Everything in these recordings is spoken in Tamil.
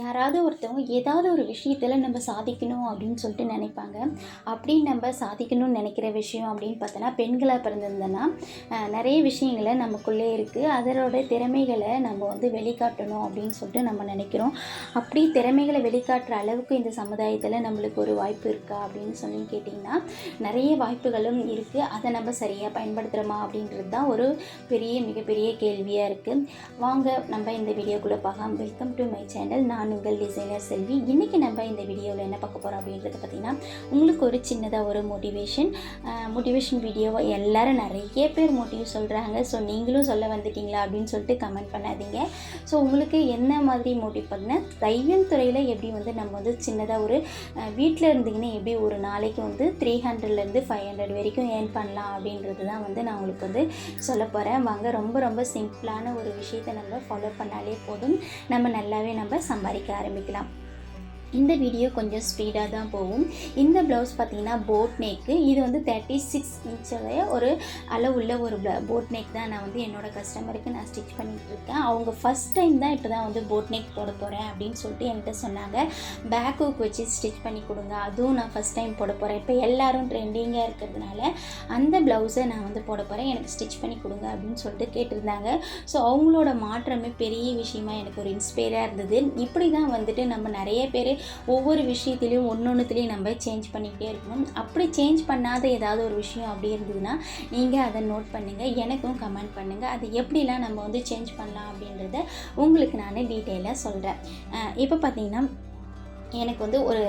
யாராவது ஒருத்தவங்க ஏதாவது ஒரு விஷயத்தில் நம்ம சாதிக்கணும் அப்படின்னு சொல்லிட்டு நினைப்பாங்க. அப்படி நம்ம சாதிக்கணும்னு நினைக்கிற விஷயம் அப்படின்னு பார்த்தோன்னா பெண்களாக பிறந்திருந்தோன்னா நிறைய விஷயங்களை நமக்குள்ளே இருக்குது அதனோட திறமைகளை நம்ம வந்து வெளிக்காட்டணும் அப்படின்னு சொல்லிட்டு நம்ம நினைக்கிறோம். அப்படி திறமைகளை வெளிக்காட்டுற அளவுக்கு இந்த சமுதாயத்தில் நம்மளுக்கு ஒரு வாய்ப்பு இருக்கா அப்படின்னு சொல்லி கேட்டிங்கன்னா நிறைய வாய்ப்புகளும் இருக்குது அதை நம்ம சரியாக பயன்படுத்துகிறோமா அப்படின்றது தான் ஒரு பெரிய மிகப்பெரிய கேள்வியாக இருக்குது வாங்க நம்ம இந்த வீடியோக்குள்ளே பார்க்கலாம் வெல்கம் டு மை சேனல் நான் உங்கள் டிசைனர் செல்வி. இன்றைக்கி நம்ம இந்த வீடியோவில் என்ன பார்க்க போகிறோம் அப்படின்றது பார்த்திங்கன்னா உங்களுக்கு ஒரு சின்னதாக ஒரு மோட்டிவேஷன் மோட்டிவேஷன் வீடியோவை எல்லாரும் நிறைய பேர் மோட்டிவ் சொல்கிறாங்க ஸோ நீங்களும் சொல்ல வந்துட்டீங்களா அப்படின்னு சொல்லிட்டு கமெண்ட் பண்ணாதீங்க. ஸோ உங்களுக்கு என்ன மாதிரி மோட்டிவ் பண்ண தையல் துறையில் எப்படி வந்து நம்ம வந்து சின்னதாக ஒரு வீட்டில் இருந்தீங்கன்னா எப்படி ஒரு நாளைக்கு வந்து த்ரீ ஹண்ட்ரட்லேருந்து ஃபைவ் ஹண்ட்ரட் வரைக்கும் ஏர்ன் பண்ணலாம் அப்படின்றது தான் வந்து நான் உங்களுக்கு வந்து சொல்ல போகிறேன் வாங்க ரொம்ப ரொம்ப சிம்பிளான ஒரு விஷயத்தை நம்ம ஃபாலோ பண்ணாலே போதும். நம்ம நல்லாவே நம்ம சம்பாதிக்க ஆரம்பிக்கலாம். இந்த வீடியோ கொஞ்சம் ஸ்பீடாக தான் போகும். இந்த ப்ளவுஸ் பார்த்தீங்கன்னா போட் நெக்கு இது வந்து தேர்ட்டி சிக்ஸ் இன்ச்சுடைய ஒரு அளவுள்ள ஒரு போட் நெக் தான் நான் வந்து என்னோட கஸ்டமருக்கு நான் ஸ்டிச் பண்ணிகிட்டு இருக்கேன். அவங்க ஃபஸ்ட் டைம் தான் இப்போ தான் வந்து போட் நெக் போட போகிறேன் அப்படின்னு சொல்லிட்டு என்கிட்ட சொன்னாங்க. பேக் ஹூக் வச்சு ஸ்டிச் பண்ணி கொடுங்க. அதுவும் நான் ஃபஸ்ட் டைம் போட போகிறேன் இப்போ எல்லாரும் ட்ரெண்டிங்காக இருக்கிறதுனால அந்த ப்ளவுஸை நான் வந்து போட போகிறேன் எனக்கு ஸ்டிச் பண்ணி கொடுங்க அப்படின்னு சொல்லிட்டு கேட்டிருந்தாங்க. ஸோ அவங்களோட மாற்றமே பெரிய விஷயமா எனக்கு ஒரு இன்ஸ்பைராக இருந்தது. இப்படி தான் வந்துட்டு நம்ம நிறைய பேர் ஒவ்வொரு விஷயத்துலையும் ஒன்று ஒன்றுத்துலேயும் நம்ம சேஞ்ச் பண்ணிக்கிட்டே இருக்கணும். அப்படி சேஞ்ச் பண்ணாத ஏதாவது ஒரு விஷயம் அப்படி இருந்ததுன்னா நீங்கள் அதை நோட் பண்ணுங்கள் எனக்கும் கமெண்ட் பண்ணுங்கள் அது எப்படிலாம் நம்ம வந்து சேஞ்ச் பண்ணலாம் அப்படின்றத உங்களுக்கு நான் டீட்டெயிலாக சொல்கிறேன் இப்போ பார்த்தீங்கன்னா எனக்கு வந்து ஒரு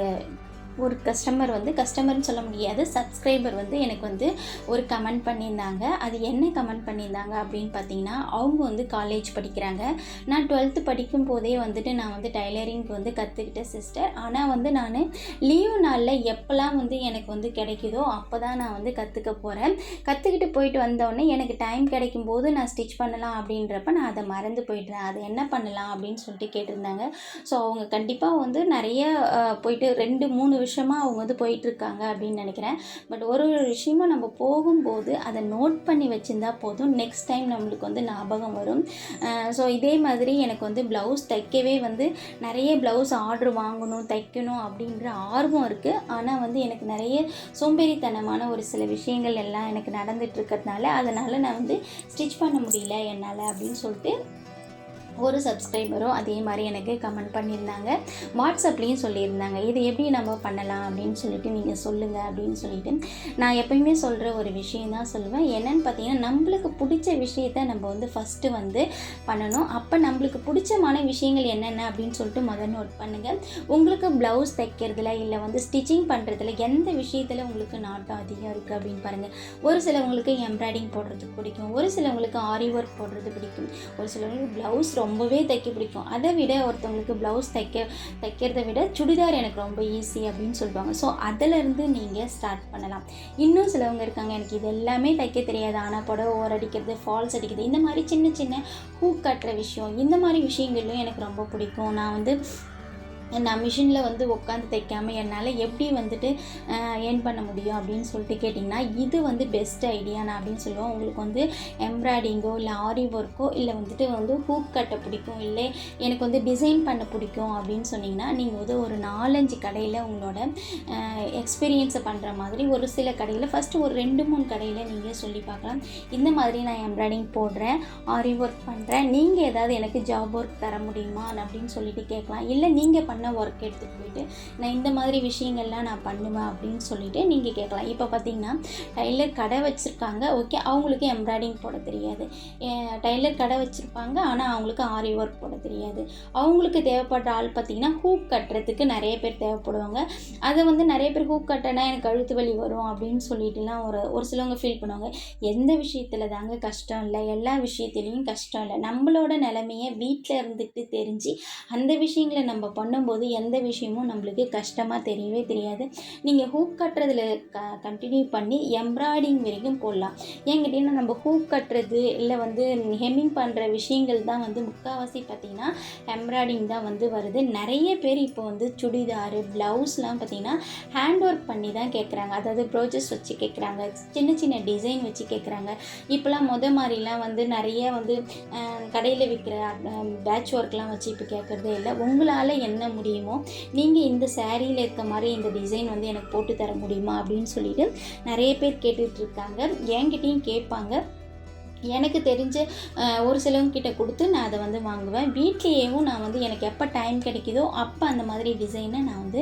ஒரு கஸ்டமர் வந்து கஸ்டமர்னு சொல்ல முடியாது சப்ஸ்கிரைபர் வந்து எனக்கு வந்து ஒரு கமெண்ட் பண்ணியிருந்தாங்க. அது என்ன கமெண்ட் பண்ணியிருந்தாங்க அப்படின்னு பார்த்தீங்கன்னா அவங்க வந்து காலேஜ் படிக்கிறாங்க. நான் டுவெல்த்து படிக்கும் போதே வந்துட்டு நான் வந்து டைலரிங்க்கு வந்து கற்றுக்கிட்டேன் சிஸ்டர் ஆனால் வந்து நான் லீவு நாளில் எப்போல்லாம் வந்து எனக்கு வந்து கிடைக்குதோ அப்போ தான் நான் வந்து கற்றுக்க போகிறேன் கற்றுக்கிட்டு போயிட்டு வந்தோடனே எனக்கு டைம் கிடைக்கும் போது நான் ஸ்டிச் பண்ணலாம் அப்படின்றப்ப நான் அதை மறந்து போயிட்டேன். அதை என்ன பண்ணலாம் அப்படின்னு சொல்லிட்டு கேட்டிருந்தாங்க. ஸோ அவங்க கண்டிப்பாக வந்து நிறைய போயிட்டு ரெண்டு மூணு விஷயமாக அவங்க வந்து போயிட்டுருக்காங்க அப்படின்னு நினைக்கிறேன். பட் ஒரு ஒரு விஷயமும் நம்ம போகும்போது அதை நோட் பண்ணி வச்சுருந்தா போதும். நெக்ஸ்ட் டைம் நம்மளுக்கு வந்து ஞாபகம் வரும். ஸோ இதே மாதிரி எனக்கு வந்து ப்ளவுஸ் தைக்கவே வந்து நிறைய ப்ளவுஸ் ஆர்டர் வாங்கணும் தைக்கணும் அப்படின்ற ஆர்வம் இருக்குது ஆனால் வந்து எனக்கு நிறைய சோம்பேறித்தனமான ஒரு சில விஷயங்கள் எல்லாம் எனக்கு நடந்துகிட்ருக்கிறதுனால அதனால் நான் வந்து ஸ்டிச் பண்ண முடியல என்னால் அப்படின்னு சொல்லிட்டு ஒரு சப்ஸ்கிரைபரும் அதே மாதிரி எனக்கு கமெண்ட் பண்ணியிருந்தாங்க. வாட்ஸ்அப்லேயும் சொல்லியிருந்தாங்க. இது எப்படி நம்ம பண்ணலாம் அப்படின்னு சொல்லிட்டு நீங்கள் சொல்லுங்கள் அப்படின்னு சொல்லிட்டு. நான் எப்பயுமே சொல்கிற ஒரு விஷயம் தான் சொல்லுவேன். என்னன்னு பார்த்தீங்கன்னா நம்மளுக்கு பிடிச்ச விஷயத்த நம்ம வந்து ஃபஸ்ட்டு வந்து பண்ணணும். அப்போ நம்மளுக்கு பிடிச்சமான விஷயங்கள் என்னென்ன அப்படின்னு சொல்லிட்டு முதல் நோட் பண்ணுங்கள் உங்களுக்கு ப்ளவுஸ் தைக்கிறதுல இல்லை வந்து ஸ்டிச்சிங் பண்ணுறதுல எந்த விஷயத்தில் உங்களுக்கு நாட்டம் அதிகம் இருக்குது அப்படின்னு பாருங்கள் ஒரு சிலவங்களுக்கு எம்ப்ராய்டிங் போடுறது பிடிக்கும். ஒரு சிலவங்களுக்கு ஆரி ஒர்க் போடுறது பிடிக்கும். ஒரு சிலவங்களுக்கு ப்ளவுஸ் ரொம்பவே தைக்க பிடிக்கும். அதை விட ஒருத்தவங்களுக்கு ப்ளவுஸ் தைக்க தைக்கிறத விட சுடிதார் எனக்கு ரொம்ப ஈஸி அப்படின்னு சொல்லுவாங்க. ஸோ அதிலிருந்து நீங்கள் ஸ்டார்ட் பண்ணலாம். இன்னும் சிலவங்க இருக்காங்க எனக்கு இது எல்லாமே தைக்க தெரியாது. ஆனால் புடவை ஓர் அடிக்கிறது ஃபால்ஸ் அடிக்கிறது இந்த மாதிரி சின்ன சின்ன ஹூக் கட்டுற விஷயம் இந்த மாதிரி விஷயங்களும் எனக்கு ரொம்ப பிடிக்கும். நான் வந்து நான் மிஷினில் வந்து உட்காந்து தைக்காமல் என்னால் எப்படி வந்துட்டு ஏர்ன் பண்ண முடியும் அப்படின்னு சொல்லிட்டு கேட்டிங்கன்னா இது வந்து பெஸ்ட் ஐடியா நான் அப்படின்னு சொல்லுவேன். உங்களுக்கு வந்து எம்ப்ராய்டிங்கோ இல்லை ஆரி ஒர்க்கோ இல்லை வந்துட்டு வந்து ஹூக் கட்ட பிடிக்கும் இல்லை எனக்கு வந்து டிசைன் பண்ண பிடிக்கும் அப்படின்னு சொன்னிங்கன்னா நீங்கள் வந்து ஒரு நாலஞ்சு கடையில் உங்களோட எக்ஸ்பீரியன்ஸை பண்ணுற மாதிரி ஒரு சில கடையில் ஃபஸ்ட்டு ஒரு ரெண்டு மூணு கடையில் நீங்கள் சொல்லி பார்க்கலாம். இந்த மாதிரி நான் எம்ப்ராய்டிங் போடுறேன் ஆரி ஒர்க் பண்ணுறேன் நீங்கள் ஏதாவது எனக்கு ஜாப் ஒர்க் தர முடியுமா அப்படின்னு சொல்லிட்டு கேட்கலாம். இல்லை நீங்கள் பண்ண ஒர்க் எடுத்துகிட்டு போயிட்டு நான் இந்த மாதிரி விஷயங்கள்லாம் நான் பண்ணுவேன் அப்படின்னு சொல்லிட்டு நீங்கள் கேட்கலாம். இப்போ பார்த்தீங்கன்னா டைலர் கடை வச்சுருக்காங்க. ஓகே அவங்களுக்கு எம்ப்ராய்டிங் போட தெரியாது. டைலர் கடை வச்சுருப்பாங்க. ஆனால் அவங்களுக்கு ஆரி ஒர்க் போட தெரியாது. அவங்களுக்கு தேவைப்படுற ஆள் பார்த்தீங்கன்னா ஹூக் கட்டுறதுக்கு நிறைய பேர் தேவைப்படுவாங்க. அதை வந்து நிறைய பேர் ஹூக் கட்டினா எனக்கு கழுத்து வலி வரும் அப்படின்னு சொல்லிட்டுலாம் ஒரு ஒரு சிலவங்க ஃபீல் பண்ணுவாங்க. எந்த விஷயத்தில் தாங்க கஷ்டம் இல்லை? எல்லா விஷயத்துலேயும் கஷ்டம் இல்லை. நம்மளோட நிலமையை வீட்டில் இருந்துட்டு தெரிஞ்சு அந்த விஷயங்களை நம்ம பண்ணும் கட்டும்போது எந்த விஷயமும் நம்மளுக்கு கஷ்டமாக தெரியவே தெரியாது. நீங்கள் ஹூக் கட்டுறதுல க கண்டினியூ பண்ணி எம்ப்ராய்டிங் வரைக்கும் போடலாம். என்கிட்டேன்னா நம்ம ஹூக் கட்டுறது இல்லை வந்து ஹெம்மிங் பண்ணுற விஷயங்கள் தான் வந்து முக்கால்வாசி பார்த்திங்கன்னா எம்ப்ராய்டிங் தான் வந்து வருது. நிறைய பேர் இப்போ வந்து சுடிதாரு ப்ளவுஸ்லாம் பார்த்திங்கன்னா ஹேண்ட் ஒர்க் பண்ணி தான் கேட்குறாங்க அதாவது ப்ரோஜஸ் வச்சு கேட்குறாங்க சின்ன சின்ன டிசைன் வச்சு கேட்குறாங்க இப்போலாம் முத மாதிரிலாம் வந்து நிறைய வந்து கடையில் விற்கிற பேட்ச் ஒர்க்லாம் வச்சு இப்போ கேட்குறதே இல்லை. உங்களால் என்ன முடியுமோ? நீங்கள் இந்த சேரீயில் இருக்க மாதிரி இந்த டிசைன் வந்து எனக்கு போட்டு தர முடியுமா? அப்படின்னு சொல்லிட்டு நிறைய பேர் கேட்டுட்ருக்காங்க இருக்காங்க. கேட்பாங்க. எனக்கு தெரிஞ்ச ஒரு சிலவங்க கிட்ட கொடுத்து நான் அதை வந்து வாங்குவேன். வீட்லேயேவும் நான் வந்து எனக்கு எப்போ டைம் கிடைக்குதோ அப்போ அந்த மாதிரி டிசைனை நான் வந்து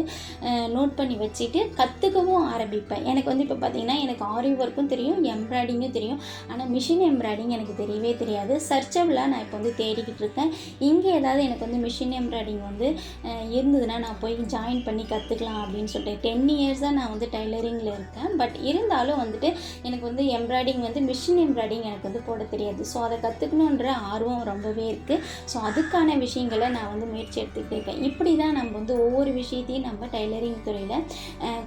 நோட் பண்ணி வச்சுட்டு கற்றுக்கவும் ஆரம்பிப்பேன். எனக்கு வந்து இப்போ பார்த்தீங்கன்னா எனக்கு ஆரி ஒர்க்கும் தெரியும் எம்ப்ராய்டிங்கும் தெரியும். ஆனால் மிஷின் எம்ப்ராய்டிங் எனக்கு தெரியவே தெரியாது. சர்ச்சபிளாக நான் இப்போ வந்து தேடிக்கிட்டு இருக்கேன். இங்கே ஏதாவது எனக்கு வந்து மிஷின் எம்ப்ராய்டிங் வந்து இருந்ததுன்னா நான் போய் ஜாயின் பண்ணி கற்றுக்கலாம் அப்படின்னு சொல்லிட்டு டென் இயர்ஸாக நான் வந்து டைலரிங்கில் இருக்கேன். பட் இருந்தாலும் வந்துட்டு எனக்கு வந்து எம்ப்ராய்டிங் வந்து மிஷின் எம்ப்ராய்டிங் எனக்கு வந்து போட தெரியாது. ஸோ அதை கற்றுக்கணுன்ற ஆர்வம் ரொம்பவே இருக்குது ஸோ அதுக்கான விஷயங்களை நான் வந்து முயற்சி எடுத்துக்கிட்டு இருக்கேன். இப்படி தான் நம்ம வந்து ஒவ்வொரு விஷயத்தையும் நம்ம டைலரிங் துறையில்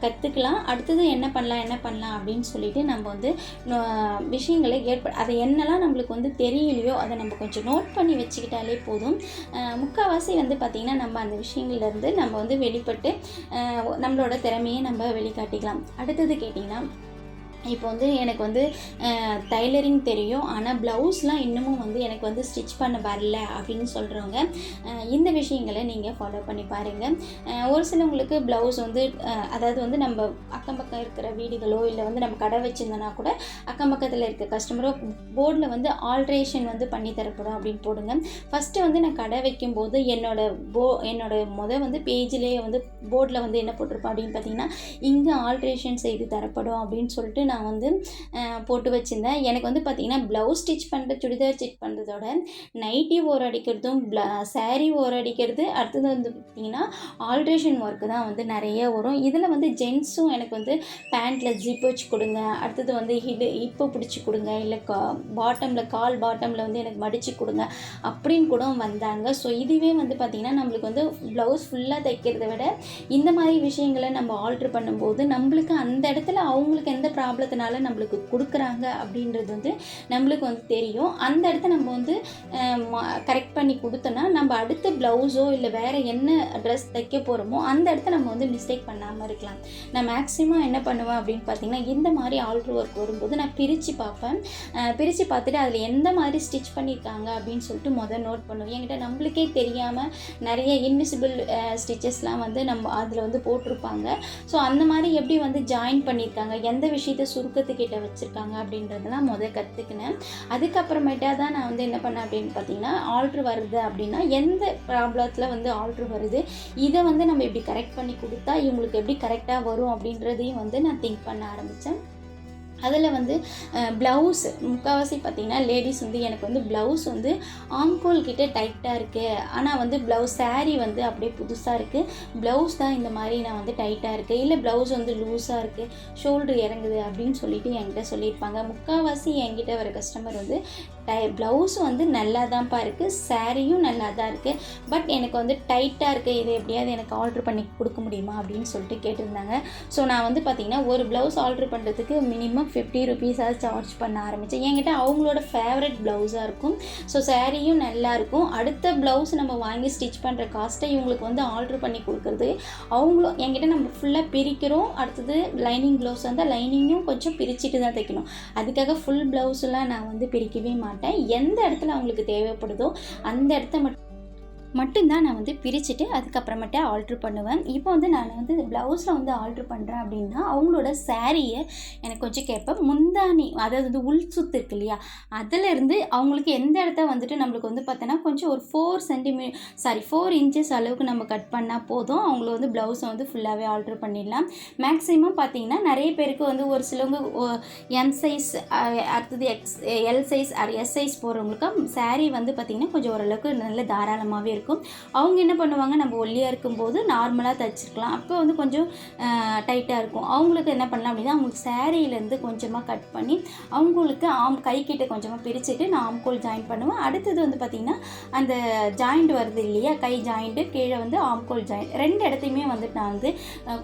கற்றுக்கலாம் அடுத்தது என்ன பண்ணலாம் என்ன பண்ணலாம் அப்படின்னு சொல்லிட்டு நம்ம வந்து நோ- விஷயங்களை ஏற்ப அதை என்னெல்லாம் நம்மளுக்கு வந்து தெரியலையோ அதை நம்ம கொஞ்சம் நோட் பண்ணி வச்சுக்கிட்டாலே போதும். முக்கால்வாசி வந்து பார்த்திங்கன்னா நம்ம அந்த விஷயங்கள்லேருந்து நம்ம வந்து வெளிப்பட்டு நம்மளோட திறமையை நம்ம வெளிக்காட்டிக்கலாம். அடுத்தது கேட்டிங்கன்னா இப்போ வந்து எனக்கு வந்து டைலரிங் தெரியும். ஆனால் ப்ளவுஸ்லாம் இன்னமும் வந்து எனக்கு வந்து ஸ்டிச் பண்ண வரல அப்படின்னு சொல்கிறவங்க இந்த விஷயங்களை நீங்கள் ஃபாலோ பண்ணி பாருங்கள் ஒரு சிலவங்களுக்கு ப்ளவுஸ் வந்து அதாவது வந்து நம்ம அக்கம் பக்கம் இருக்கிற வீடுகளோ இல்லை வந்து நம்ம கடை வச்சுருந்தோன்னா கூட அக்கம் பக்கத்தில் இருக்க கஸ்டமரோ போர்டில் வந்து ஆல்ட்ரேஷன் வந்து பண்ணி தரப்படும் அப்படின்னு போடுங்க. ஃபஸ்ட்டு வந்து நான் கடை வைக்கும்போது என்னோட போ என்னோட முதல் வந்து பேஜ்லேயே வந்து போர்டில் வந்து என்ன போட்டிருப்போம் அப்படின்னு பார்த்தீங்கன்னா இங்கே ஆல்ட்ரேஷன் செய்து தரப்படும் அப்படின்னு சொல்லிட்டு நான் நான் வந்து போட்டு வச்சுருந்தேன். எனக்கு வந்து பார்த்திங்கன்னா ப்ளவுஸ் ஸ்டிச் பண்ணுற சுடிதார் ஸ்டிச் பண்ணுறதோட நைட்டி ஓர் அடிக்கிறதும் ப்ள சேரீ ஓர் அடிக்கிறது அடுத்தது வந்து பார்த்திங்கன்னா ஆல்ட்ரேஷன் ஒர்க்கு தான் வந்து நிறைய வரும். இதில் வந்து ஜென்ஸும் எனக்கு வந்து பேண்ட்டில் ஜிப் வச்சு கொடுங்க. அடுத்தது வந்து ஹிடு இப்போ பிடிச்சி கொடுங்க. இல்லை கா பாட்டமில் கால் பாட்டமில் வந்து எனக்கு மடித்து கொடுங்க. அப்படின்னு கூட வந்தாங்க. ஸோ இதுவே வந்து பார்த்திங்கன்னா நம்மளுக்கு வந்து ப்ளவுஸ் ஃபுல்லாக தைக்கிறத விட இந்த மாதிரி விஷயங்களை நம்ம ஆல்ட்ரு பண்ணும்போது நம்மளுக்கு அந்த இடத்துல அவங்களுக்கு எந்த ப்ராப்ளம் ப்ராப்ளத்தினால நம்மளுக்கு கொடுக்குறாங்க அப்படின்றது வந்து நம்மளுக்கு வந்து தெரியும். அந்த இடத்த நம்ம வந்து கரெக்ட் பண்ணி கொடுத்தோன்னா நம்ம அடுத்த ப்ளவுஸோ இல்லை வேறு என்ன ட்ரெஸ் தைக்க போகிறோமோ அந்த இடத்த நம்ம வந்து மிஸ்டேக் பண்ணாமல் இருக்கலாம். நான் மேக்ஸிமம் என்ன பண்ணுவேன் அப்படின்னு பார்த்தீங்கன்னா இந்த மாதிரி ஆல்ட்ரு ஒர்க் வரும்போது நான் பிரித்து பார்ப்பேன். பிரித்து பார்த்துட்டு அதில் எந்த மாதிரி ஸ்டிச் பண்ணியிருக்காங்க அப்படின்னு சொல்லிட்டு முதல் நோட் பண்ணுவேன். என்கிட்ட நம்மளுக்கே தெரியாமல் நிறைய இன்விசிபிள் ஸ்டிச்சஸ்லாம் வந்து நம்ம அதில் வந்து போட்டிருப்பாங்க. ஸோ அந்த மாதிரி எப்படி வந்து ஜாயின் பண்ணியிருக்காங்க எந்த விஷயத்த சுருக்கத்துக்கிட்ட வச்சுருக்காங்க அப்படின்றதெல்லாம் முதல் கற்றுக்கினேன் அதுக்கப்புறமேட்டா தான் நான் வந்து என்ன பண்ணேன் அப்படின்னு பார்த்தீங்கன்னா ஆல்ட்ரு வருது அப்படின்னா எந்த ப்ராப்ளத்தில் வந்து ஆல்ட்ரு வருது இதை வந்து நம்ம எப்படி கரெக்ட் பண்ணி கொடுத்தா இவங்களுக்கு எப்படி கரெக்டாக வரும் அப்படின்றதையும் வந்து நான் திங்க் பண்ண ஆரம்பித்தேன் அதில் வந்து ப்ளவுஸ் முக்கால்வாசி பார்த்தீங்கன்னா லேடிஸ் வந்து எனக்கு வந்து ப்ளவுஸ் வந்து ஆம்கோல் கிட்டே டைட்டாக இருக்குது ஆனால் வந்து ப்ளவுஸ் சாரீ வந்து அப்படியே புதுசாக இருக்குது ப்ளவுஸ் தான் இந்த மாதிரி நான் வந்து டைட்டாக இருக்குது இல்லை ப்ளவுஸ் வந்து லூஸாக இருக்குது ஷோல்டர் இறங்குது அப்படின்னு சொல்லிட்டு என்கிட்ட சொல்லியிருப்பாங்க. முக்கால்வாசி என்கிட்ட வர கஸ்டமர் வந்து டை ப்ளவுஸ் வந்து நல்லா தான்ப்பா இருக்குது சாரியும் நல்லா தான் இருக்குது பட் எனக்கு வந்து டைட்டாக இருக்குது இது எப்படியாவது எனக்கு ஆர்டர் பண்ணி கொடுக்க முடியுமா அப்படின்னு சொல்லிட்டு கேட்டிருந்தாங்க. ஸோ நான் வந்து பார்த்திங்கன்னா ஒரு ப்ளவுஸ் ஆர்டர் பண்ணுறதுக்கு மினிமம் ஃபிஃப்டி ருபீஸாக சார்ஜ் பண்ண ஆரம்பித்தேன் என்கிட்ட அவங்களோட ஃபேவரட் ப்ளவுஸாக இருக்கும். ஸோ சாரியும் நல்லா இருக்கும். அடுத்த ப்ளவுஸ் நம்ம வாங்கி ஸ்டிச் பண்ணுற காஸ்ட்டை இவங்களுக்கு வந்து ஆர்டர் பண்ணி கொடுக்குறது. அவங்களும் என்கிட்ட நம்ம ஃபுல்லாக பிரிக்கிறோம். அடுத்தது லைனிங் ப்ளவுஸ் வந்தால் லைனிங்கும் கொஞ்சம் பிரிச்சுட்டு தான் தைக்கணும். அதுக்காக ஃபுல் ப்ளவுஸ்லாம் நான் வந்து பிரிக்கவே மாட்டேன். எந்த இடத்துல அவங்களுக்கு தேவைப்படுதோ அந்த இடத்த மட்டும் மட்டும்தான் நான் வந்து பிரிச்சுட்டு அதுக்கப்புறமேட்டு ஆல்ட்ரு பண்ணுவேன். இப்போ வந்து நான் வந்து ப்ளவுஸில் வந்து ஆல்ட்ரு பண்ணுறேன் அப்படின்னா அவங்களோட சாரியை எனக்கு கொஞ்சம் கேட்பேன் முந்தானி அதாவது வந்து உள் சுத்து இருக்கு இல்லையா? அதிலிருந்து அவங்களுக்கு எந்த இடத்த வந்துட்டு நம்மளுக்கு வந்து பார்த்தோன்னா கொஞ்சம் ஒரு four centimetre sorry four inches அளவுக்கு நம்ம கட் பண்ணால் போதும். அவங்கள வந்து ப்ளவுஸை வந்து ஃபுல்லாகவே ஆல்ட்ரு பண்ணிடலாம். மேக்ஸிமம் பார்த்தீங்கன்னா நிறைய பேருக்கு வந்து ஒரு சிலவங்க எம் சைஸ் அடுத்தது X L size S size போகிறவங்களுக்கு saree வந்து பார்த்திங்கன்னா கொஞ்சம் ஓரளவுக்கு நல்ல தாராளமாகவே இருக்கும். இருக்கும். அவங்க என்ன பண்ணுவாங்க? நம்ம ஒல்லியாக இருக்கும்போது நார்மலாக தைச்சிருக்கலாம். அப்போ வந்து கொஞ்சம் டைட்டாக இருக்கும். அவங்களுக்கு என்ன பண்ணலாம் அப்படின்னா அவங்களுக்கு சேரீலேருந்து கொஞ்சமாக கட் பண்ணி அவங்களுக்கு ஆம் கை கிட்ட கொஞ்சமாக பிரிச்சுட்டு நான் ஆம்கோல் ஜாயின் பண்ணுவேன். அடுத்தது வந்து பார்த்திங்கன்னா அந்த ஜாயிண்ட் வருது இல்லையா? கை ஜாயிண்ட்டு கீழே வந்து ஆம்கோல் ஜாயிண்ட் ரெண்டு இடத்தையுமே வந்துட்டு நான் வந்து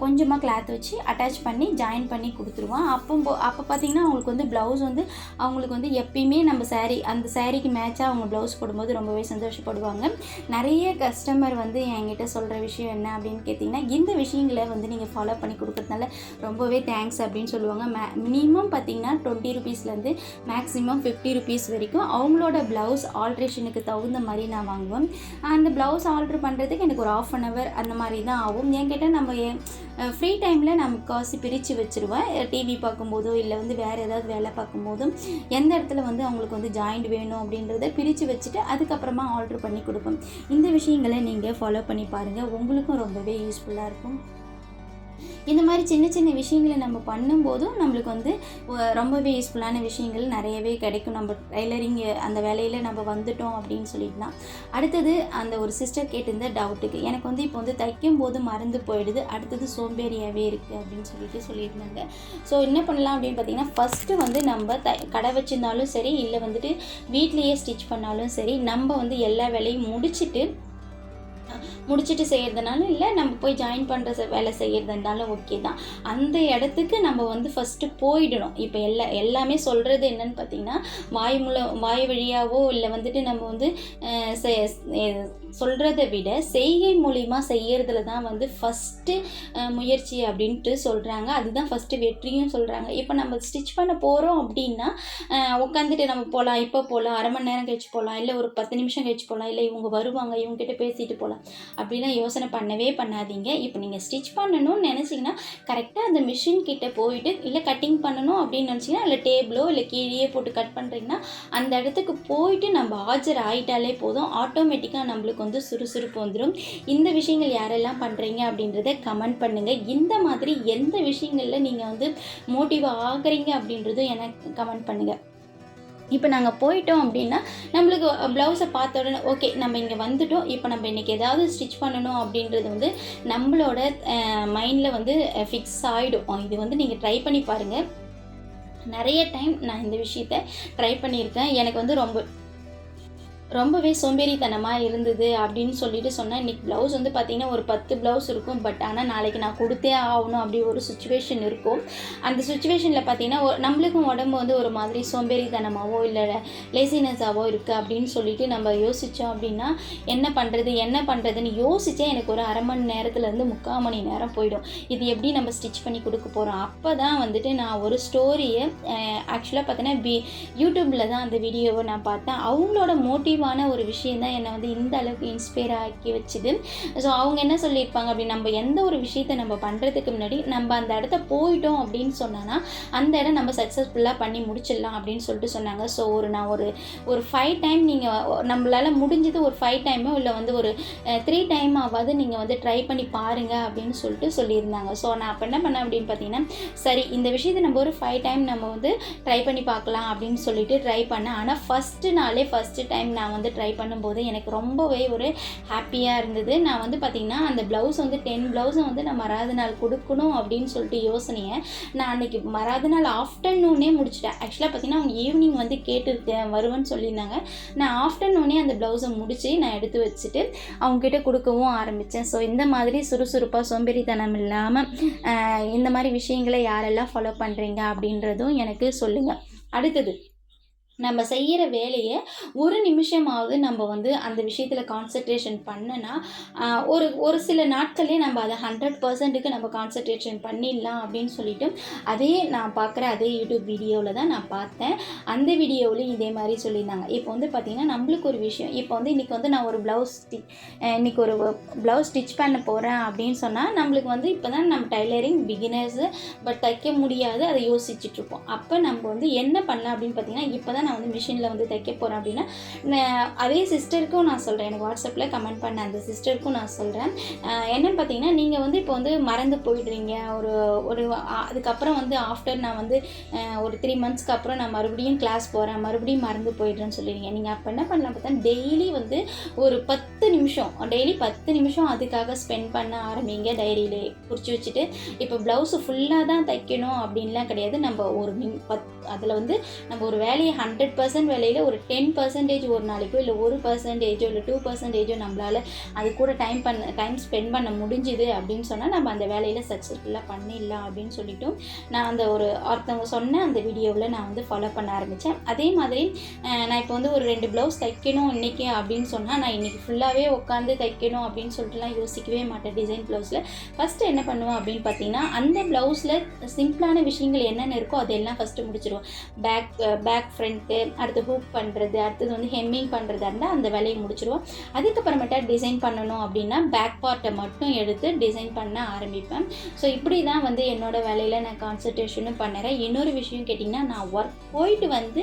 கொஞ்சமாக கிளாத் வச்சு அட்டாச் பண்ணி ஜாயின் பண்ணி கொடுத்துருவேன். அப்போ அப்போ பார்த்திங்கன்னா அவங்களுக்கு வந்து ப்ளவுஸ் வந்து அவங்களுக்கு வந்து எப்பயுமே நம்ம சேரீ அந்த சேரீக்கு மேட்சாக அவங்க ப்ளவுஸ் போடும்போது ரொம்பவே சந்தோஷப்படுவாங்க. நிறைய நிறைய கஸ்டமர் வந்து என்கிட்ட சொல்கிற விஷயம் என்ன அப்படின்னு கேட்டிங்கன்னா இந்த விஷயங்களை வந்து நீங்கள் ஃபாலோ பண்ணி கொடுக்கறதுனால ரொம்பவே தேங்க்ஸ் அப்படின்னு சொல்லுவாங்க. மே மினிமம் பார்த்தீங்கன்னா டுவெண்ட்டி ருபீஸ்லேருந்து மேக்ஸிமம் ஃபிஃப்டி ருபீஸ் வரைக்கும் அவங்களோட ப்ளவுஸ் ஆல்ட்ரேஷனுக்கு தகுந்த மாதிரி நான் வாங்குவேன். அந்த ப்ளவுஸ் ஆல்ட்ரு பண்ணுறதுக்கு எனக்கு ஒரு ஆஃப் அன் ஹவர் அந்த மாதிரி தான் ஆகும். என்கிட்ட நம்ம ஃப்ரீ டைமில் நான் காசு பிரித்து வச்சுருவேன். டிவி பார்க்கும்போதோ இல்லை வந்து வேறு ஏதாவது வேலை பார்க்கும்போதும் எந்த இடத்துல வந்து அவங்களுக்கு வந்து ஜாயிண்ட் வேணும் அப்படின்றத பிரித்து வச்சுட்டு அதுக்கப்புறமா ஆல்ட்ரு பண்ணி கொடுப்பேன். இந்த விஷயங்களை நீங்கள் ஃபாலோ பண்ணி பாருங்கள் உங்களுக்கும் ரொம்பவே யூஸ்ஃபுல்லாக இருக்கும். இந்த மாதிரி சின்ன சின்ன விஷயங்களை நம்ம பண்ணும்போதும் நம்மளுக்கு வந்து ரொம்பவே யூஸ்ஃபுல்லான விஷயங்கள் நிறையவே கிடைக்கும். நம்ம டெய்லரிங் அந்த வேலையில் நம்ம வந்துட்டோம் அப்படின்னு சொல்லிட்டுனா. அடுத்தது அந்த ஒரு சிஸ்டர் கேட்டிருந்த டவுட்டுக்கு எனக்கு வந்து இப்போ வந்து தைக்கும் போது மறந்து போயிடுது. அடுத்தது சோம்பேறியாகவே இருக்குது அப்படின்னு சொல்லிட்டு சொல்லியிருந்தாங்க. ஸோ என்ன பண்ணலாம் அப்படின்னு பார்த்தீங்கன்னா ஃபஸ்ட்டு வந்து நம்ம த கடை வச்சுருந்தாலும் சரி இல்லை வந்துட்டு வீட்லேயே ஸ்டிச் பண்ணாலும் சரி நம்ம வந்து எல்லா வேலையும் முடிச்சுட்டு முடிச்சுட்டு செய்கிறதுனாலும் இல்லை நம்ம போய் ஜாயின் பண்ணுற வேலை செய்கிறது இருந்தாலும் ஓகே தான். அந்த இடத்துக்கு நம்ம வந்து ஃபஸ்ட்டு போயிடணும். இப்போ எல்லா எல்லாமே சொல்கிறது என்னன்னு பார்த்தீங்கன்னா வாய் மூலம் வாய் வழியாவோ இல்லை வந்துட்டு நம்ம வந்து செ- சொல்கிறத விட செய்கை மூலிமா செய்கிறதுல தான் வந்து ஃபஸ்ட்டு முயற்சி அப்படின்ட்டு சொல்கிறாங்க அதுதான் ஃபஸ்ட்டு வெற்றியும் சொல்கிறாங்க இப்போ நம்ம ஸ்டிச் பண்ண போகிறோம் அப்படின்னா உட்காந்துட்டு நம்ம போகலாம் இப்போ போகலாம் அரை மணி நேரம் கழிச்சு போகலாம் இல்லை ஒரு பத்து நிமிஷம் கழிச்சு போகலாம் இல்லை இவங்க வருவாங்க இவங்ககிட்ட பேசிட்டு போகலாம் அப்படிலாம் யோசனை பண்ணவே பண்ணாதீங்க. இப்போ நீங்கள் ஸ்டிச் பண்ணணும்னு நினச்சிங்கன்னா கரெக்டாக அந்த மிஷின் கிட்டே போயிட்டு இல்லை கட்டிங் பண்ணணும் அப்படின்னு நினச்சிங்கன்னா இல்லை டேபிளோ இல்லை கீழே போட்டு கட் பண்ணுறீங்கன்னா அந்த இடத்துக்கு போயிட்டு நம்ம ஆஜர் ஆகிட்டாலே போதும். ஆட்டோமேட்டிக்காக நம்மளுக்கு வந்து சுறுசுறுப்பு வந்துடும் இந்த விஷயங்கள் யாரெல்லாம் பண்ணுறீங்க அப்படின்றத கமெண்ட் பண்ணுங்கள் இந்த மாதிரி எந்த விஷயங்களில் நீங்கள் வந்து மோட்டிவ் ஆகுறீங்க அப்படின்றதும் எனக்கு கமெண்ட் பண்ணுங்கள் இப்போ நாங்கள் போயிட்டோம் அப்படின்னா நம்மளுக்கு ப்ளவுஸை பார்த்த உடனே ஓகே நம்ம இங்கே வந்துட்டோம். இப்போ நம்ம இன்றைக்கி ஏதாவது ஸ்டிச் பண்ணணும் அப்படின்றது வந்து நம்மளோட மைண்டில் வந்து ஃபிக்ஸ் ஆகிடும் இது வந்து நீங்கள் ட்ரை பண்ணி பாருங்கள் நிறைய டைம் நான் இந்த விஷயத்த ட்ரை பண்ணியிருக்கேன். எனக்கு வந்து ரொம்ப ரொம்பவே சோம்பேறித்தனமாக இருந்தது அப்படின்னு சொல்லிட்டு சொன்னேன் இன்றைக்கி ப்ளவுஸ் வந்து பார்த்திங்கன்னா ஒரு பத்து ப்ளவுஸ் இருக்கும். பட் ஆனால் நாளைக்கு நான் கொடுத்தே ஆகணும் அப்படி ஒரு சுச்சுவேஷன் இருக்கும். அந்த சுச்சுவேஷனில் பார்த்தீங்கன்னா ஒரு- நம்மளுக்கும் உடம்பு வந்து ஒரு மாதிரி சோம்பேறித்தனமாகவோ இல்லை லேசினஸாவோ இருக்குது அப்படின்னு சொல்லிட்டு நம்ம யோசித்தோம் அப்படின்னா என்ன பண்ணுறது என்ன பண்ணுறதுன்னு யோசித்தே எனக்கு ஒரு அரை மணி நேரத்துலேருந்து முக்கால் மணி நேரம் போயிடும். இது எப்படி நம்ம ஸ்டிச் பண்ணி கொடுக்க போகிறோம் அப்போ தான் வந்துட்டு நான் ஒரு ஸ்டோரியை ஆக்சுவலாக பார்த்தீங்கன்னா பி யூடியூப்பில் தான் அந்த வீடியோவை நான் பார்த்தேன். அவங்களோட மோட்டிவ் மோட்டிவான ஒரு விஷயம் தான் என்னை வந்து இந்த அளவுக்கு இன்ஸ்பயர் ஆக்கி வச்சுது. ஸோ அவங்க என்ன சொல்லியிருப்பாங்க அப்படி நம்ம எந்த ஒரு விஷயத்தை நம்ம பண்ணுறதுக்கு முன்னாடி நம்ம அந்த இடத்த போயிட்டோம் அப்படின்னு சொன்னோன்னா அந்த இடம் நம்ம சக்ஸஸ்ஃபுல்லாக பண்ணி முடிச்சிடலாம் அப்படின்னு சொல்லிட்டு சொன்னாங்க. ஸோ ஒரு நான் ஒரு ஒரு ஃபைவ் டைம் நீங்கள் நம்மளால் முடிஞ்சது ஒரு ஃபைவ் டைமோ இல்லை வந்து ஒரு த்ரீ டைம் ஆகாது நீங்கள் வந்து ட்ரை பண்ணி பாருங்க அப்படின்னு சொல்லிட்டு சொல்லியிருந்தாங்க. ஸோ நான் அப்போ என்ன பண்ணேன் அப்படின்னு பார்த்தீங்கன்னா சரி இந்த விஷயத்தை நம்ம ஒரு ஃபைவ் டைம் நம்ம வந்து ட்ரை பண்ணி பார்க்கலாம் அப்படின்னு சொல்லிட்டு ட்ரை பண்ணேன். ஆனால் ஃபஸ்ட்டு நாளே ஃபஸ்ட்டு டைம் நான் நான் வந்து ட்ரை பண்ணும்போது எனக்கு ரொம்பவே ஒரு ஹாப்பியாக இருந்தது. நான் வந்து பார்த்திங்கன்னா அந்த ப்ளவுஸ் வந்து டென் ப்ளவுஸை வந்து நான் மறாத நாள் கொடுக்கணும் அப்படின்னு சொல்லிட்டு யோசனையை நான் அன்றைக்கி மறாத நாள் ஆஃப்டர்நூனே முடிச்சிட்டேன். ஆக்சுவலாக பார்த்திங்கன்னா அவங்க ஈவினிங் வந்து கேட்டுருக்கேன் வருவேன்னு சொல்லியிருந்தாங்க. நான் ஆஃப்டர்நூனே அந்த ப்ளவுஸை முடித்து நான் எடுத்து வச்சுட்டு அவங்ககிட்ட கொடுக்கவும் ஆரம்பித்தேன் ஸோ இந்த மாதிரி சுறுசுறுப்பாக சோம்பேறித்தனம் இல்லாமல் இந்த மாதிரி விஷயங்களை யாரெல்லாம் ஃபாலோ பண்ணுறீங்க அப்படின்றதும் எனக்கு சொல்லுங்கள் அடுத்தது நம்ம செய்கிற வேலையை ஒரு நிமிஷமாவது நம்ம வந்து அந்த விஷயத்தில் கான்சன்ட்ரேஷன் பண்ணனா ஒரு ஒரு சில நாட்களே நம்ம அதை ஹண்ட்ரட் பர்சன்ட்டுக்கு நம்ம கான்சன்ட்ரேஷன் பண்ணிடலாம் அப்படின்னு சொல்லிட்டு அதே நான் பார்க்குற அதே யூடியூப் வீடியோவில் தான் நான் பார்த்தேன். அந்த வீடியோவிலையும் இதே மாதிரி சொல்லியிருந்தாங்க. இப்போ வந்து பார்த்திங்கன்னா நம்மளுக்கு ஒரு விஷயம் இப்போ வந்து இன்றைக்கி வந்து நான் ஒரு ப்ளவுஸ் இன்றைக்கி ஒரு ப்ளவுஸ் ஸ்டிச் பண்ண போகிறேன் அப்படின்னு சொன்னால் நம்மளுக்கு வந்து இப்போ தான் நம்ம டைலரிங் பிகினர்ஸு பட் தைக்க முடியாது அதை யோசிச்சுட்ருப்போம் அப்போ நம்ம வந்து என்ன பண்ணலாம் அப்படின்னு பார்த்தீங்கன்னா இப்போ தான் நான் வந்து மிஷினில் வந்து தைக்க போகிறேன் அப்படின்னா நான் அதே சிஸ்டருக்கும் நான் சொல்கிறேன் எனக்கு வாட்ஸ்அப்பில் கமெண்ட் பண்ண அந்த சிஸ்டருக்கும் நான் சொல்கிறேன் என்னன்னு பார்த்தீங்கன்னா நீங்கள் வந்து இப்போ வந்து மறந்து போயிடுறீங்க. ஒரு ஒரு அதுக்கப்புறம் வந்து ஆஃப்டர் நான் வந்து ஒரு த்ரீ மந்த்ஸ்க்கு அப்புறம் நான் மறுபடியும் கிளாஸ் போகிறேன் மறுபடியும் மறந்து போயிடுறேன்னு சொல்லிடுங்க நீங்கள் அப்போ என்ன பண்ணலாம் பார்த்தா டெய்லி வந்து ஒரு பத்து நிமிஷம் டெய்லி பத்து நிமிஷம் அதுக்காக ஸ்பெண்ட் பண்ண ஆரம்பிங்க டைரியிலே குறித்து வச்சுட்டு இப்போ ப்ளவுஸு ஃபுல்லாக தான் தைக்கணும் அப்படின்லாம் கிடையாது. நம்ம ஒரு நிம் பத் அதில் வந்து நம்ம ஒரு வேலையை ஹண்ட்ரட் பர்சன்ட் வேலையில் ஒரு டென் பர்சன்டேஜ் ஒரு நாளைக்கோ இல்லை ஒரு பர்சன்டேஜோ இல்லை டூ பர்சன்டேஜோ நம்மளால் அது கூட டைம் பண்ண டைம் ஸ்பெண்ட் பண்ண முடிஞ்சுது அப்படின்னு சொன்னால் நம்ம அந்த வேலையில் சக்ஸஸ்ஃபுல்லாக பண்ணிடலாம் அப்படின்னு சொல்லிட்டும் நான் அந்த ஒரு ஒருத்தவங்க சொன்ன அந்த வீடியோவில் நான் வந்து ஃபாலோ பண்ண ஆரம்பித்தேன் அதே மாதிரி நான் இப்போ வந்து ஒரு ரெண்டு ப்ளவுஸ் தைக்கணும் இன்றைக்கி அப்படின்னு சொன்னால் நான் இன்றைக்கி ஃபுல்லாகவே உட்காந்து தைக்கணும் அப்படின்னு சொல்லிட்டுலாம் யோசிக்கவே மாட்டேன் டிசைன் ப்ளவுஸில் ஃபஸ்ட்டு என்ன பண்ணுவேன் அப்படின்னு பார்த்தீங்கன்னா அந்த ப்ளவுஸில் சிம்பிளான விஷயங்கள் என்னென்ன இருக்கோ அதெல்லாம் ஃபஸ்ட்டு முடிச்சிருவோம் பேக் பேக் ஃப்ரண்ட்டு அடுத்து ஹூக் பண்ணுறது அடுத்தது வந்து ஹெம்மிங் பண்ணுறதா இருந்தால் அந்த வேலையை முடிச்சிருவோம். அதுக்கப்புறமேட்டா டிசைன் பண்ணணும் அப்படின்னா பேக் பார்ட்டை மட்டும் எடுத்து டிசைன் பண்ண ஆரம்பிப்பேன். ஸோ இப்படி தான் வந்து என்னோட வேலையில் நான் கான்சன்ட்ரேஷனும் பண்ணுறேன். இன்னொரு விஷயம் கேட்டிங்கன்னா நான் ஒர்க் போயிட்டு வந்து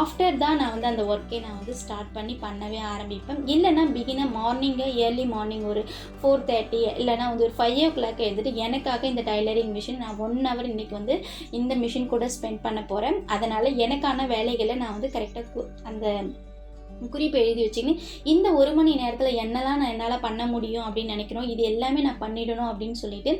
ஆஃப்டர் தான் நான் வந்து அந்த ஒர்க்கே நான் வந்து ஸ்டார்ட் பண்ணி பண்ணவே ஆரம்பிப்பேன். இல்லைன்னா பிகினர் மார்னிங்கு ஏர்லி மார்னிங் ஒரு ஃபோர் தேர்ட்டி இல்லைனா வந்து ஒரு ஃபைவ் ஓ கிளாக் எழுந்துட்டு எனக்காக இந்த டைலரிங் மிஷின் நான் ஒன் ஹவர் இன்றைக்கி வந்து இந்த மிஷின் கூட ஸ்பெண்ட் பண்ண போகிறேன் அதனால் எனக்கான வேலைகளை நான் வந்து கரெக்டாக அந்த குறிப்பு எழுதி வச்சுக்கின்னு இந்த ஒரு மணி நேரத்தில் என்னெல்லாம் நான் என்னால் பண்ண முடியும் அப்படின்னு நினைக்கிறோம் இது எல்லாமே நான் பண்ணிடணும் அப்படின்னு சொல்லிட்டு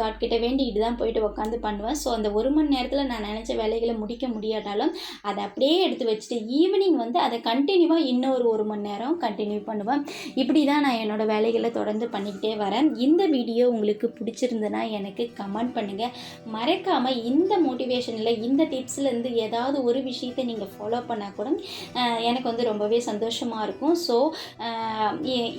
காட் கிட்ட வேண்டிட்டு தான் போயிட்டு உட்காந்து பண்ணுவேன். ஸோ அந்த ஒரு மணி நேரத்தில் நான் நினச்ச வேலைகளை முடிக்க முடியாட்டாலும் அதை அப்படியே எடுத்து வச்சுட்டு ஈவினிங் வந்து அதை கண்டினியூவாக இன்னொரு ஒரு மணி நேரம் கண்டினியூ பண்ணுவேன். இப்படி தான் நான் என்னோடய வேலைகளை தொடர்ந்து பண்ணிக்கிட்டே வரேன். இந்த வீடியோ உங்களுக்கு பிடிச்சிருந்ததுன்னா எனக்கு கமெண்ட் பண்ணுங்கள் மறக்காமல் இந்த மோட்டிவேஷனில் இந்த டிப்ஸ்லேருந்து ஏதாவது ஒரு விஷயத்தை நீங்கள் ஃபாலோ பண்ணால் கூட எனக்கு வந்து ரொம்ப ரொம்பவே சந்தோஷமாக இருக்கும். ஸோ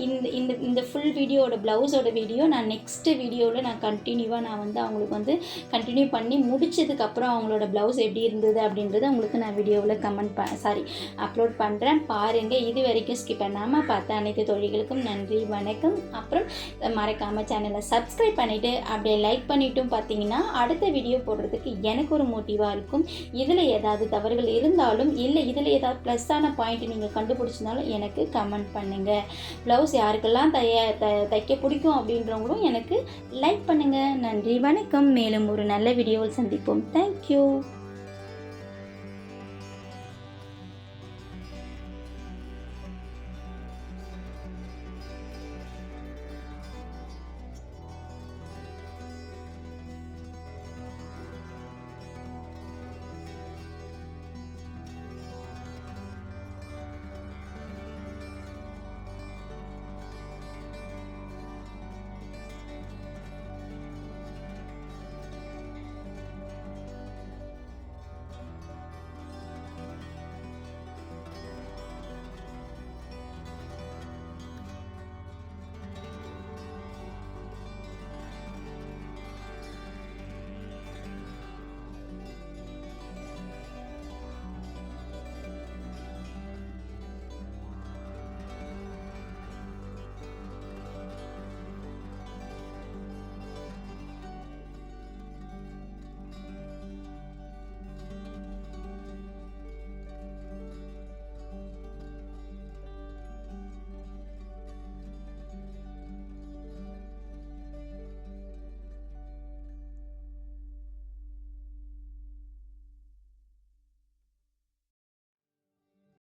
இந்த இந்த இந்த ஃபுல் வீடியோட ப்ளவுஸோட வீடியோ நான் நெக்ஸ்ட்டு வீடியோவில் நான் கண்டினியூவாக நான் வந்து அவங்களுக்கு வந்து கண்டினியூ பண்ணி முடிச்சதுக்கப்புறம் அவங்களோட ப்ளவுஸ் எப்படி இருந்தது அப்படின்றத உங்களுக்கு நான் வீடியோவில் கமெண்ட் ப சாரி அப்லோட் பண்ணுறேன் பாருங்கள் இது வரைக்கும் ஸ்கிப் பண்ணாமல் பார்த்த அனைத்து தொழில்களுக்கும் நன்றி வணக்கம். அப்புறம் மறக்காமல் சேனலை சப்ஸ்கிரைப் பண்ணிவிட்டு அப்படியே லைக் பண்ணிட்டும் பார்த்தீங்கன்னா அடுத்த வீடியோ போடுறதுக்கு எனக்கு ஒரு மோட்டிவாக இருக்கும். இதில் ஏதாவது தவறுகள் இருந்தாலும் இல்லை இதில் ஏதாவது ப்ளஸ்ஸான பாயிண்ட் நீங்கள் கண்டுபிடிச்சிருந்தாலும் எனக்கு கமெண்ட் பண்ணுங்கள் ப்ளவுஸ் யாருக்கெல்லாம் தைய த தைக்க பிடிக்கும் அப்படின்றவங்களும் எனக்கு லைக் பண்ணுங்கள் நன்றி வணக்கம். மேலும் ஒரு நல்ல வீடியோவில் சந்திப்போம். தேங்க்யூ